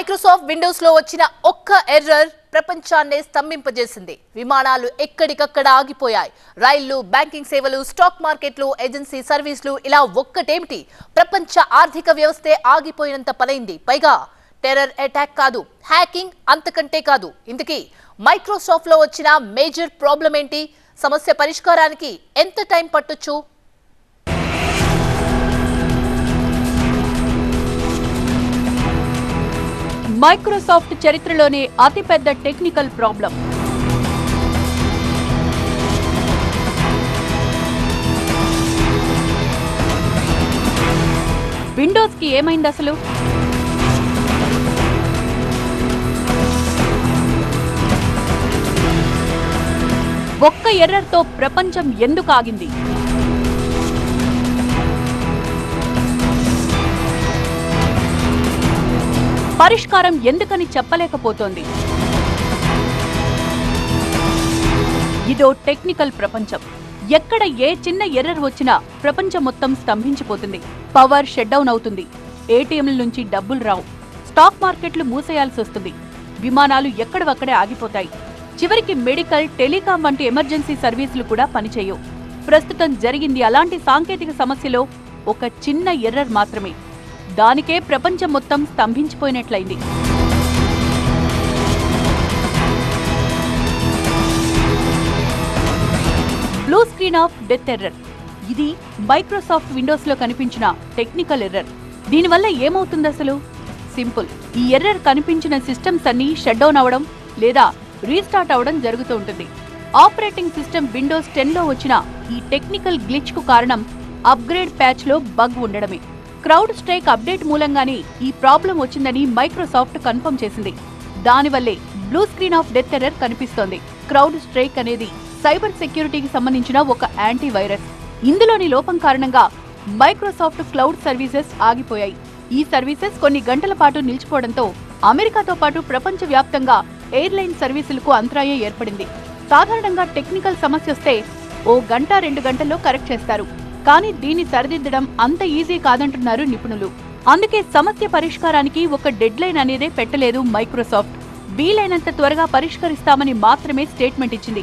Microsoft విండోస్లో వచ్చిన ఒక్క error ప్రపంచాన్నే స్తంభింపజేసింది. విమానాలు ఎక్కడికక్కడ ఆగిపోయాయి. రైళ్ళు బ్యాంకింగ్ సేవలు స్టాక్ మార్కెట్లు ఏజెన్సీ సర్వీసులు ఇలా ఒక్కటేమిటి? ప్రపంచ ఆర్థిక వ్యవస్థే ఆగిపోయినంత పనైంది. పైగా టెర్రర్ అటాక్ కాదు హ్యాకింగ్ అంతకంటే కాదు. ఇంతకీ మైక్రోసాఫ్ట్లో వచ్చిన మేజర్ ప్రాబ్లం ఏంటి సమస్య పరిష్కారానికి ఎంత టైం పట్టొచ్చు? మైక్రోసాఫ్ట్ చరిత్రలోనే అతిపెద్ద టెక్నికల్ ప్రాబ్లం. విండోస్కి ఏమైంది అసలు? ఒక్క ఎర్రర్తో ప్రపంచం ఎందుకు ఆగింది? పరిష్కారం ఎందుకని చెప్పలేకపోతోంది. ఇదో టెక్నికల్ ప్రపంచం. ఎక్కడ ఏ చిన్న ఎర్రర్ వచ్చినా ప్రపంచం మొత్తం స్తంభించిపోతుంది. పవర్ షట్ డౌన్ అవుతుంది. ఏటీఎంల నుంచి డబ్బులు రావు. స్టాక్ మార్కెట్లు మూసేయాల్సి వస్తుంది విమానాలు ఎక్కడవక్కడే ఆగిపోతాయి. చివరికి మెడికల్ టెలికాం వంటి ఎమర్జెన్సీ సర్వీసులు కూడా పనిచేయవు. ప్రస్తుతం జరిగింది అలాంటి సాంకేతిక సమస్యలో ఒక చిన్న ఎర్రర్ మాత్రమే. దానికే ప్రపంచం మొత్తం స్తంభించిపోయినట్లయింది. Blue screen of death error ఇది మైక్రోసాఫ్ట్ విండోస్లో కనిపించిన టెక్నికల్ ఎర్రర్ దీనివల్ల ఏమవుతుంది అసలు? సింపుల్ ఈ ఎర్రర్ కనిపించిన సిస్టమ్స్ అన్ని షట్ డౌన్ అవడం లేదా రీస్టార్ట్ అవడం జరుగుతూ ఉంటుంది. ఆపరేటింగ్ సిస్టమ్ విండోస్ టెన్లో వచ్చిన ఈ టెక్నికల్ గ్లిచ్కు కారణం అప్గ్రేడ్ ప్యాచ్లో బగ్ ఉండడమే. క్రౌడ్ స్ట్రైక్ అప్డేట్ మూలంగానే ఈ ప్రాబ్లం వచ్చిందని మైక్రోసాఫ్ట్ కన్ఫర్మ్ చేసింది. దానివల్లే blue screen of death error కనిపిస్తోంది. క్రౌడ్ స్ట్రైక్ అనేది సైబర్ సెక్యూరిటీకి సంబంధించిన ఒక యాంటీ వైరస్ ఇందులోని లోపం కారణంగా మైక్రోసాఫ్ట్ క్లౌడ్ సర్వీసెస్ ఆగిపోయాయి. ఈ సర్వీసెస్ కొన్ని గంటల పాటు నిలిచిపోవడంతో అమెరికాతో పాటు ప్రపంచ వ్యాప్తంగా ఎయిర్లైన్ సర్వీసులకు అంతరాయం ఏర్పడింది. సాధారణంగా టెక్నికల్ సమస్య వస్తే ఓ గంట రెండు గంటల్లో కరెక్ట్ చేస్తారు. కానీ దీన్ని సరిదిద్దడం అంత ఈజీ కాదంటున్నారు నిపుణులు. అందుకే సమస్య పరిష్కారానికి ఒక డెడ్ లైన్ అనేదే పెట్టలేదు మైక్రోసాఫ్ట్. వీలైనంత త్వరగా పరిష్కరిస్తామని మాత్రమే స్టేట్మెంట్ ఇచ్చింది.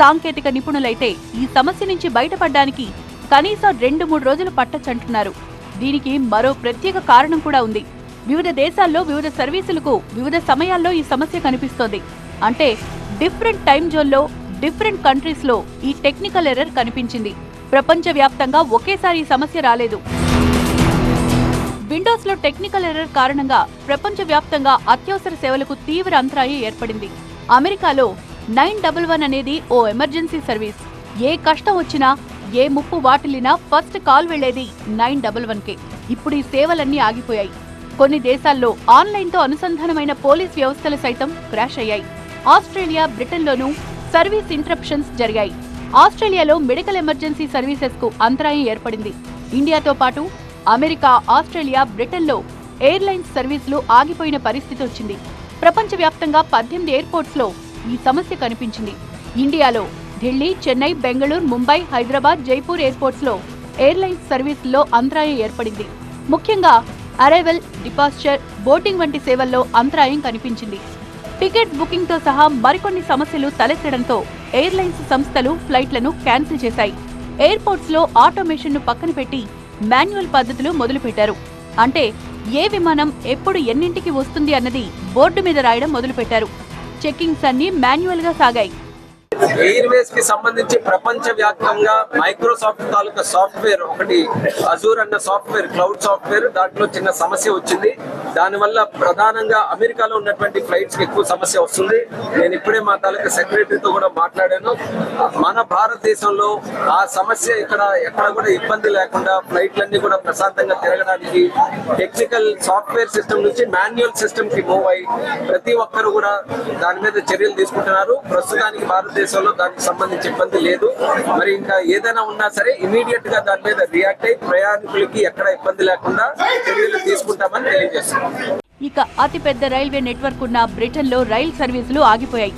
సాంకేతిక నిపుణులైతే ఈ సమస్య నుంచి బయటపడడానికి కనీసం రెండు మూడు రోజులు పట్టచ్చంటున్నారు. దీనికి మరో ప్రత్యేక కారణం కూడా ఉంది. వివిధ దేశాల్లో వివిధ సర్వీసులకు వివిధ సమయాల్లో ఈ సమస్య కనిపిస్తోంది. అంటే డిఫరెంట్ టైం జోన్లో డిఫరెంట్ కంట్రీస్లో ఈ టెక్నికల్ ఎర్రర్ కనిపించింది. ప్రపంచవ్యాప్తంగా ఒకేసారి సమస్య రాలేదు. విండోస్లో టెక్నికల్ ఎర్రర్ కారణంగా ప్రపంచవ్యాప్తంగా అత్యవసర సేవలకు తీవ్ర అంతరాయం ఏర్పడింది. అమెరికాలో నైన్ డబుల్ వన్ అనేది ఓ ఎమర్జెన్సీ సర్వీస్. ఏ కష్టం వచ్చినా ఏ ముప్పు వాటిల్లినా ఫస్ట్ కాల్ వెళ్ళేది నైన్ డబుల్ వన్ కే ఇప్పుడు ఈ సేవలన్నీ ఆగిపోయాయి. కొన్ని దేశాల్లో ఆన్లైన్తో అనుసంధానమైన పోలీస్ వ్యవస్థలు సైతం క్రాష్ అయ్యాయి. ఆస్ట్రేలియా బ్రిటన్లోనూ సర్వీస్ ఇంటరప్షన్స్ జరిగాయి. ఆస్ట్రేలియాలో మెడికల్ ఎమర్జెన్సీ సర్వీసెస్కు అంతరాయం ఏర్పడింది. ఇండియాతో పాటు అమెరికా ఆస్ట్రేలియా బ్రిటన్లో ఎయిర్లైన్స్ సర్వీసులు ఆగిపోయిన పరిస్థితి వచ్చింది. ప్రపంచవ్యాప్తంగా పద్దెనిమిది ఎయిర్పోర్ట్స్లో ఈ సమస్య కనిపించింది. ఇండియాలో ఢిల్లీ చెన్నై బెంగళూరు ముంబై హైదరాబాద్ జైపూర్ ఎయిర్పోర్ట్స్లో ఎయిర్లైన్స్ సర్వీసుల్లో అంతరాయం ఏర్పడింది. ముఖ్యంగా అరైవల్ డిపాస్చర్ బోటింగ్ వంటి సేవల్లో అంతరాయం కనిపించింది. టికెట్ బుకింగ్తో సహా మరికొన్ని సమస్యలు తలెత్తడంతో ఎయిర్లైన్స్ సంస్థలు ఫ్లైట్లను క్యాన్సిల్ చేశాయి. ఎయిర్పోర్ట్స్లో ఆటోమేషన్ను పక్కన పెట్టి మాన్యువల్ పద్ధతులు మొదలుపెట్టారు. అంటే ఏ విమానం ఎప్పుడు ఎన్నింటికి వస్తుంది అన్నది బోర్డు మీద రాయడం మొదలుపెట్టారు. చెక్కింగ్స్ అన్ని మాన్యువల్గా సాగాయి. ఎయిర్వేస్కి సంబంధించి ప్రపంచ వ్యాప్తంగా మైక్రోసాఫ్ట్ తాలూకా సాఫ్ట్వేర్ ఒకటి అజూర్ అన్న సాఫ్ట్వేర్ క్లౌడ్ సాఫ్ట్వేర్ దాంట్లో చిన్న సమస్య వచ్చింది. దానివల్ల ప్రధానంగా అమెరికాలో ఉన్నటువంటి ఫ్లైట్స్కి ఎక్కువ సమస్య వస్తుంది. నేను ఇప్పుడే మా తాలూకా సెక్రటరీతో కూడా మాట్లాడాను. మన భారతదేశంలో ఆ సమస్య ఇక్కడ ఎక్కడ కూడా ఇబ్బంది లేకుండా ఫ్లైట్లన్నీ కూడా ప్రశాంతంగా తిరగడానికి టెక్నికల్ సాఫ్ట్వేర్ సిస్టమ్ నుంచి మాన్యువల్ సిస్టమ్కి మూవ్ అయ్యి ప్రతి ఒక్కరు కూడా దాని మీద చర్యలు తీసుకుంటున్నారు. ప్రస్తుతానికి భారతదేశం దేశంలో దానికి సంబంధించి ఇబ్బంది లేదు. మరి ఇంకా ఏదైనా ఉన్నా సరే ఇమీడియట్గా దాని మీద రియాక్ట్ అయి ప్రయాణికులకి ఎక్కడ ఇబ్బంది లేకుండా చర్యలు తీసుకుంటామని తెలియజేస్తున్నాం. ఇక అతిపెద్ద రైల్వే నెట్వర్క్ ఉన్న బ్రిటన్లో రైల్ సర్వీసులు ఆగిపోయాయి.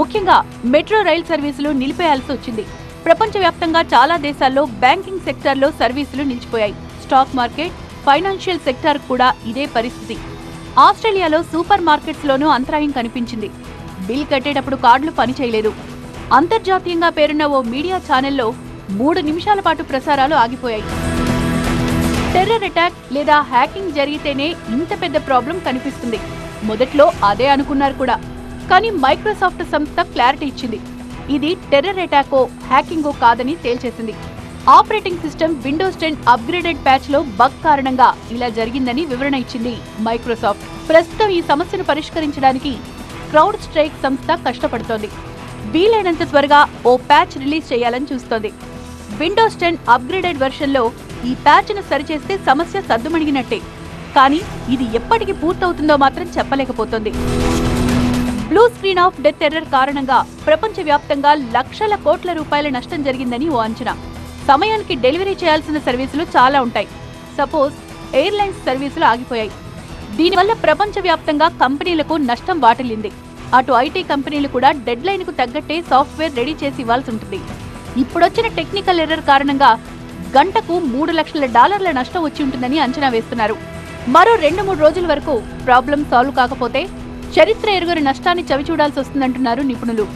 ముఖ్యంగా మెట్రో రైల్ సర్వీసులు నిలిపేయాల్సి వచ్చింది. ప్రపంచవ్యాప్తంగా చాలా దేశాల్లో బ్యాంకింగ్ సెక్టార్లో సర్వీసులు నిలిచిపోయాయి. స్టాక్ మార్కెట్ ఫైనాన్షియల్ సెక్టార్ కూడా ఇదే పరిస్థితి. ఆస్ట్రేలియాలో సూపర్ మార్కెట్స్ లోనూ అంతరాయం కనిపించింది. బిల్ కట్టేటప్పుడు కార్డులు పనిచేయలేదు. అంతర్జాతీయంగా పేరున్న ఓ మీడియా ఛానల్లో మూడు నిమిషాల పాటు ప్రసారాలు ఆగిపోయాయి. టెర్రర్ అటాక్ లేదా హ్యాకింగ్ జరిగితేనే ఇంత పెద్ద ప్రాబ్లం కనిపిస్తుంది. మొదట్లో అదే అనుకున్నారు కూడా. కానీ మైక్రోసాఫ్ట్ సంస్థ క్లారిటీ ఇచ్చింది. ఇది టెర్రర్ అటాకో హ్యాకింగో కాదని తేల్చేసింది. Operating system Windows ten upgraded ప్యాచ్లో bug కారణంగా ఇలా జరిగిందని వివరణ ఇచ్చింది మైక్రోసాఫ్ట్. ప్రస్తుతం ఈ సమస్యను పరిష్కరించడానికి క్రౌడ్ స్ట్రైక్ సంస్థ కష్టపడుతోంది. వీలైనంత త్వరగా ఓ ప్యాచ్ రిలీజ్ చేయాలని చూస్తోంది. విండోస్ టెన్ అప్గ్రేడెడ్ వెర్షన్లో ఈ ప్యాచ్ను సరిచేస్తే సమస్య సద్దుమణిగినట్టే కానీ ఇది ఎప్పటికి పూర్తవుతుందో మాత్రం చెప్పలేకపోతుంది. Blue screen of death error కారణంగా ప్రపంచవ్యాప్తంగా లక్షల కోట్ల రూపాయల నష్టం జరిగిందని ఓ అంచనా. సమయానికి డెలివరీ చేయాల్సిన సర్వీసులు చాలా ఉంటాయి. సపోజ్ ఎయిర్లైన్స్ సర్వీసులు ఆగిపోయాయి. దీనివల్ల ప్రపంచవ్యాప్తంగా కంపెనీలకు నష్టం వాటిల్లింది. అటు ఐటీ కంపెనీలు కూడా డెడ్ లైన్కు తగ్గట్టే సాఫ్ట్వేర్ రెడీ చేసి ఇవ్వాల్సి ఉంటుంది. ఇప్పుడొచ్చిన టెక్నికల్ ఎర్రర్ కారణంగా గంటకు మూడు లక్షల డాలర్ల నష్టం వచ్చి ఉంటుందని అంచనా వేస్తున్నారు. మరో రెండు మూడు రోజుల వరకు ప్రాబ్లం సాల్వ్ కాకపోతే చరిత్ర ఎరుగని నష్టాన్ని చవిచూడాల్సి వస్తుందంటున్నారు నిపుణులు.